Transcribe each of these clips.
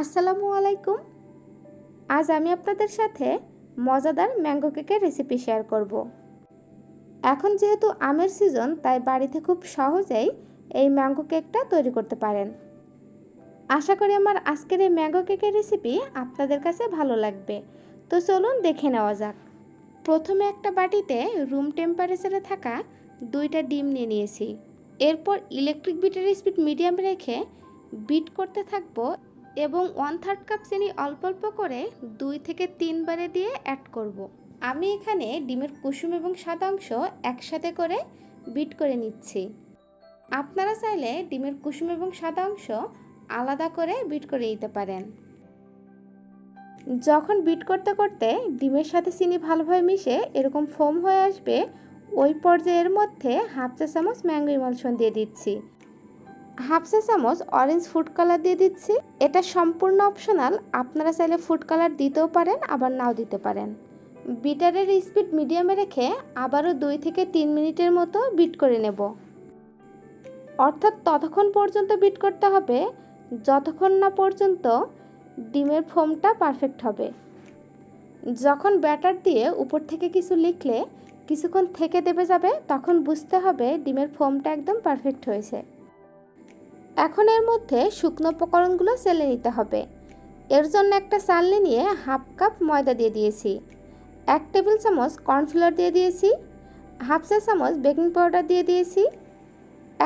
আসসালামু আলাইকুম। আজ আমি আপনাদের সাথে মজাদার ম্যাঙ্গো কেকের রেসিপি শেয়ার করব। এখন যেহেতু আমের সিজন তাই বাড়িতে খুব সহজেই এই ম্যাঙ্গো কেকটা তৈরি করতে পারেন। আশা করি আমার আজকের এই ম্যাঙ্গো কেকের রেসিপি আপনাদের কাছে ভালো লাগবে। তো চলুন দেখে নেওয়া যাক। প্রথমে একটা বাটিতে রুম টেম্পারেচারে থাকা দুইটা ডিম নিয়ে নিয়েছি। এরপর ইলেকট্রিক বিটের স্পিড মিডিয়াম রেখে বিট করতে থাকব এবং ওয়ান থার্ড কাপ চিনি অল্প অল্প করে দুই থেকে তিনবারে দিয়ে অ্যাড করব। আমি এখানে ডিমের কুসুম এবং সাদা অংশ একসাথে করে বিট করে নিচ্ছি। আপনারা চাইলে ডিমের কুসুম এবং সাদা অংশ আলাদা করে বিট করে নিতে পারেন। যখন বিট করতে করতে ডিমের সাথে চিনি ভালোভাবে মিশে এরকম ফোম হয়ে আসবে, ওই পর্যায়ের মধ্যে হাফ চা চামচ ম্যাঙ্গো ইমালশন দিয়ে দিচ্ছি। হাফ চা চামচ অরেঞ্জ ফুড কালার দিয়ে দিচ্ছি। এটা সম্পূর্ণ অপশনাল আপনারা চাইলে ফুড কালার দিতেও পারেন, আবার নাও দিতে পারেন। বিটারের স্পিড মিডিয়ামে রেখে আবারও দুই থেকে তিন মিনিটের মতো বিট করে নেব। অর্থাৎ ততক্ষণ পর্যন্ত বিট করতে হবে, যতক্ষণ না পর্যন্ত ডিমের ফোমটা পারফেক্ট হবে। যখন ব্যাটার দিয়ে উপর থেকে কিছু লিখলে, কিছুক্ষণ থেকে দেবে যাবে, তখন বুঝতে হবে ডিমের ফোমটা একদম পারফেক্ট হয়েছে। এখন এর মধ্যে শুকনো উপকরণগুলো সেলে নিতে হবে। এর জন্য একটা চালনি নিয়ে হাফ কাপ ময়দা দিয়ে দিয়েছি। এক টেবিল চামচ কর্নফ্লাওয়ার দিয়ে দিয়েছি। হাফ চা চামচ বেকিং পাউডার দিয়ে দিয়েছি।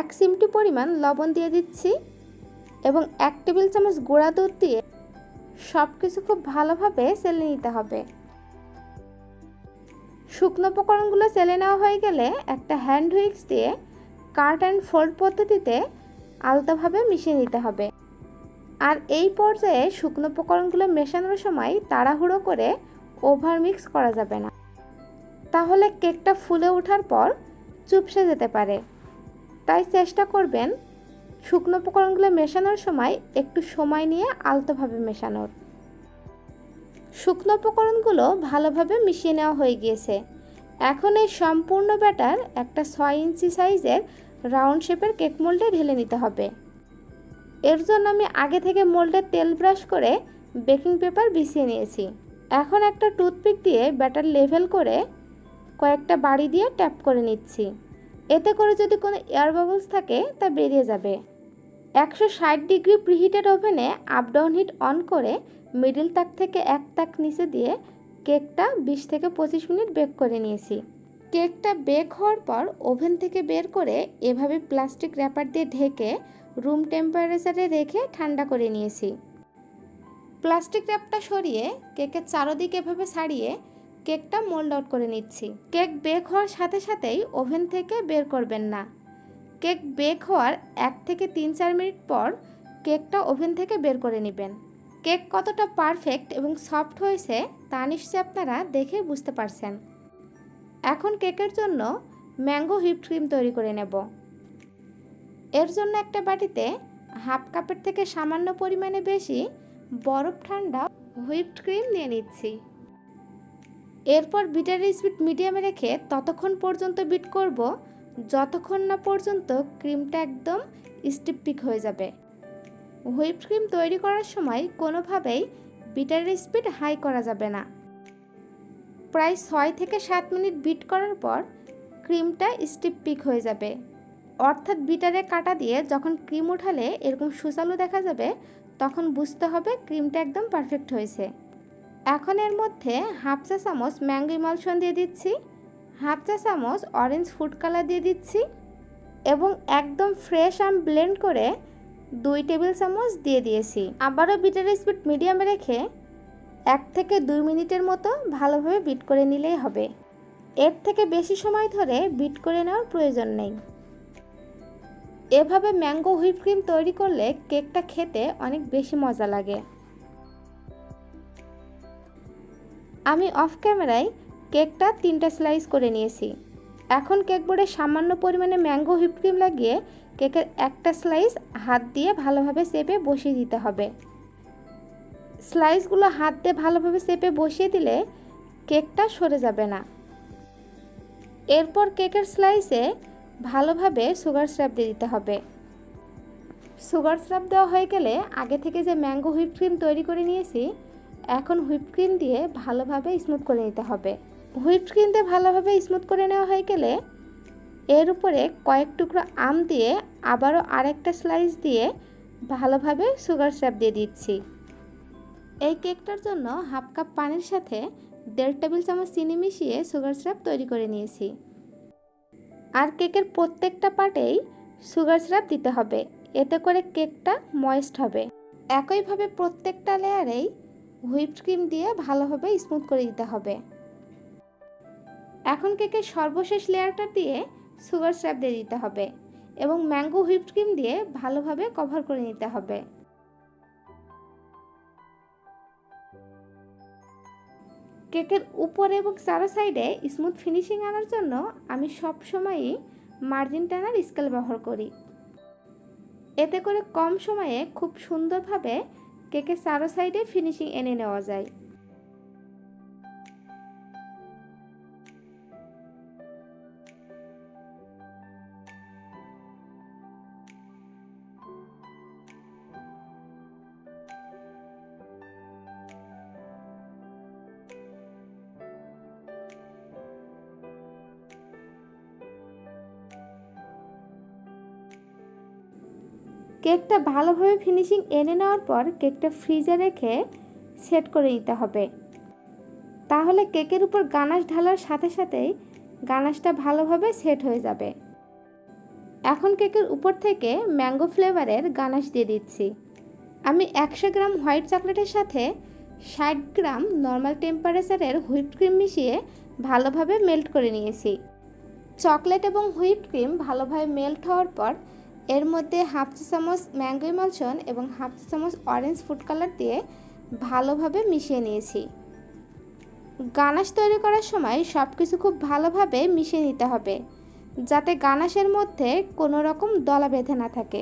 এক চিমটি পরিমাণ লবণ দিয়ে দিচ্ছি এবং এক টেবিল চামচ গুঁড়া দুধ দিয়ে সব কিছু খুব ভালোভাবে সেলে নিতে হবে। শুকনো উপকরণগুলো সেলে নেওয়া হয়ে গেলে একটা হ্যান্ড হুইক্স দিয়ে কাট অ্যান্ড ফোল্ড পদ্ধতিতে আলতাভাবে মিশিয়ে নিতে হবে। আর এই পর্যায়ে শুকনো উপকরণগুলো মেশানোর সময় তাড়াহুড়ো করে ওভার মিক্স করা যাবে না। তাহলে কেকটা ফুলে ওঠার পর চুপসে যেতে পারে। তাই চেষ্টা করবেন শুকনো উপকরণগুলো মেশানোর সময় একটু সময় নিয়ে আলতোভাবে মেশানোর। শুকনো উপকরণগুলো ভালোভাবে মিশিয়ে নেওয়া হয়ে গিয়েছে। এখন এই সম্পূর্ণ ব্যাটার একটা ছয় ইঞ্চি সাইজের রাউন্ড শেপের কেক মোল্ডে ঢেলে নিতে হবে। এর জন্য আমি আগে থেকে মোল্ডে তেল ব্রাশ করে বেকিং পেপার বিছিয়ে নিয়েছি। এখন একটা টুথপিক দিয়ে ব্যাটার লেভেল করে কয়েকটা বাড়ি দিয়ে ট্যাপ করে নিচ্ছি। এতে করে যদি কোনো এয়ার বাবলস থাকে, তা বেরিয়ে যাবে। একশো ষাট ডিগ্রি প্রিহিটেড ওভেনে আপ ডাউন হিট অন করে মিডিল তাক থেকে এক তাক নিচে দিয়ে কেকটা বিশ থেকে পঁচিশ মিনিট বেক করে নিয়েছি। কেকটা বেক হওয়ার পর ওভেন থেকে বের করে এভাবে প্লাস্টিক র্যাপার দিয়ে ঢেকে রুম টেম্পারেচারে রেখে ঠান্ডা করে নিয়েছি। প্লাস্টিক র্যাপটা সরিয়ে কেকের চারোদিকে এভাবে ছাড়িয়ে কেকটা মোল্ড আউট করে নিচ্ছি। কেক বেক হওয়ার সাথে সাথেই ওভেন থেকে বের করবেন না। কেক বেক হওয়ার এক থেকে তিন চার মিনিট পর কেকটা ওভেন থেকে বের করে নেবেন। কেক কতটা পারফেক্ট এবং সফট হয়েছে তা নিশ্চয়ই আপনারা দেখে বুঝতে পারছেন। এখন কেকের জন্য ম্যাঙ্গো হুইপড ক্রিম তৈরি করে নেব। এর জন্য একটা বাটিতে হাফ কাপের থেকে সামান্য পরিমাণে বেশি বরফ ঠান্ডা হুইপড ক্রিম নিয়ে নিচ্ছি। এরপর বিটার স্পিড মিডিয়ামে রেখে ততক্ষণ পর্যন্ত বিট করব, যতক্ষণ না পর্যন্ত ক্রিমটা একদম স্টিপিক হয়ে যাবে। হুইপড ক্রিম তৈরি করার সময় কোনোভাবেই বিটারের স্পিড হাই করা যাবে না। প্রায় ছয় থেকে সাত মিনিট বিট করার পর ক্রিমটা স্টিপ পিক হয়ে যাবে। অর্থাৎ বিটারে কাটা দিয়ে যখন ক্রিম উঠালে এরকম সুচালু দেখা যাবে, তখন বুঝতে হবে ক্রিমটা একদম পারফেক্ট হয়েছে। এখন এর মধ্যে হাফ চা চামচ ম্যাঙ্গো ইমালশন দিয়ে দিচ্ছি, হাফ চা চামচ অরেঞ্জ ফুড কালার দিয়ে দিচ্ছি এবং একদম ফ্রেশ আম ব্লেন্ড করে দুই টেবিল চামচ দিয়ে দিয়েছি। আবারও বিটারের স্পিড মিডিয়ামে রেখে এক থেকে দুই মিনিটের মতো ভালোভাবে বিট করে নিলেই হবে। এর থেকে বেশি সময় ধরে বিট করে নেওয়ার প্রয়োজন নেই। এভাবে ম্যাঙ্গো হুইপ ক্রিম তৈরি করলে কেকটা খেতে অনেক বেশি মজা লাগে। আমি অফ ক্যামেরায় কেকটা তিনটা স্লাইস করে নিয়েছি। এখন কেক বোর্ডে সামান্য পরিমাণে ম্যাঙ্গো হুইপ ক্রিম লাগিয়ে কেকের একটা স্লাইস হাত দিয়ে ভালোভাবে চেপে বসিয়ে দিতে হবে। স্লাইসগুলো হাত দিয়ে ভালোভাবে চেপে বসিয়ে দিলে কেকটা সরে যাবে না। এরপর কেকের স্লাইসে ভালোভাবে সুগার স্র্যাপ দিয়ে দিতে হবে। সুগার সিরাপ দেওয়া হয়ে গেলে আগে থেকে যে ম্যাঙ্গো হুইপ ক্রিম তৈরি করে নিয়েছি, এখন হুইপ ক্রিম দিয়ে ভালোভাবে স্মুথ করে নিতে হবে। হুইপ ক্রিম দিয়ে ভালোভাবে স্মুথ করে নেওয়া হয়ে গেলে এর উপরে কয়েক টুকরো আম দিয়ে আবারও আরেকটা স্লাইস দিয়ে ভালোভাবে সুগার সিরাপ দিয়ে দিচ্ছি। এই কেকটার জন্য হাফ কাপ পানির সাথে দেড় টেবিল চামচ চিনি মিশিয়ে সুগার সিরাপ তৈরি করে নিয়েছি। আর কেকের প্রত্যেকটা পার্টেই সুগার সিরাপ দিতে হবে। এতে করে কেকটা ময়েস্ট হবে। একইভাবে প্রত্যেকটা লেয়ারেই হুইপ ক্রিম দিয়ে ভালোভাবে স্মুথ করে দিতে হবে। এখন কেকের সর্বশেষ লেয়ারটা দিয়ে সুগার সিরাপ দিয়ে দিতে হবে এবং ম্যাঙ্গো হুইপ ক্রিম দিয়ে ভালোভাবে কভার করে নিতে হবে। কেকের উপরে এবং চারো সাইডে স্মুথ ফিনিশিং আনার জন্য আমি সব সময়ই মার্জিন টানার স্কেল ব্যবহার করি। এতে করে কম সময়ে খুব সুন্দরভাবে কেকের চারো সাইডে ফিনিশিং এনে নেওয়া যায়। কেকটা ভালোভাবে ফিনিশিং এনে নেওয়ার পর কেকটা ফ্রিজে রেখে সেট করে নিতে হবে। তাহলে কেকের উপর গানাশ ঢালার সাথে সাথেই গানাশটা ভালোভাবে সেট হয়ে যাবে। এখন কেকের উপর থেকে ম্যাঙ্গো ফ্লেভারের গানাশ দিয়ে দিচ্ছি। আমি একশো গ্রাম হোয়াইট চকলেটের সাথে ষাট গ্রাম নর্মাল টেম্পারেচারের হুইপ ক্রিম মিশিয়ে ভালোভাবে মেল্ট করে নিয়েছি। চকলেট এবং হুইপ ক্রিম ভালোভাবে মেল্ট হওয়ার পর এর মধ্যে হাফ চা চামচ ম্যাঙ্গো ইমালশন এবং হাফ চা চামচ অরেঞ্জ ফুড কালার দিয়ে ভালোভাবে মিশিয়ে নিয়েছি। গানাশ তৈরি করার সময় সব কিছু খুব ভালোভাবে মিশিয়ে নিতে হবে, যাতে গানাশের মধ্যে কোনো রকম দলা বেঁধে না থাকে।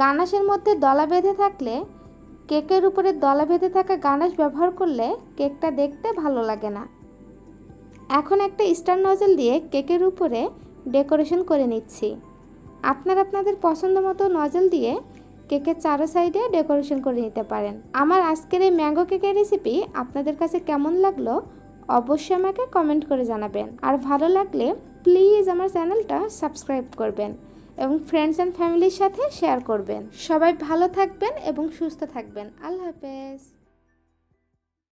গানাশের মধ্যে দলা বেঁধে থাকলে, কেকের উপরে দলা বেঁধে থাকা গানাশ ব্যবহার করলে কেকটা দেখতে ভালো লাগে না। এখন একটা স্টার নজল দিয়ে কেকের উপরে ডেকোরেশন করে নিচ্ছি। আপনারা আপনাদের পছন্দ মতো নজল দিয়ে কেকের চারো সাইডে ডেকোরেশন করে নিতে পারেন। আমার আজকের এই ম্যাঙ্গো কেকের রেসিপি আপনাদের কাছে কেমন লাগল অবশ্যই আমাকে কমেন্ট করে জানাবেন। আর ভালো লাগলে প্লিজ আমার চ্যানেলটা সাবস্ক্রাইব করবেন এবং ফ্রেন্ডস অ্যান্ড ফ্যামিলির সাথে শেয়ার করবেন। সবাই ভালো থাকবেন এবং সুস্থ থাকবেন। আল্লাহ হাফেজ।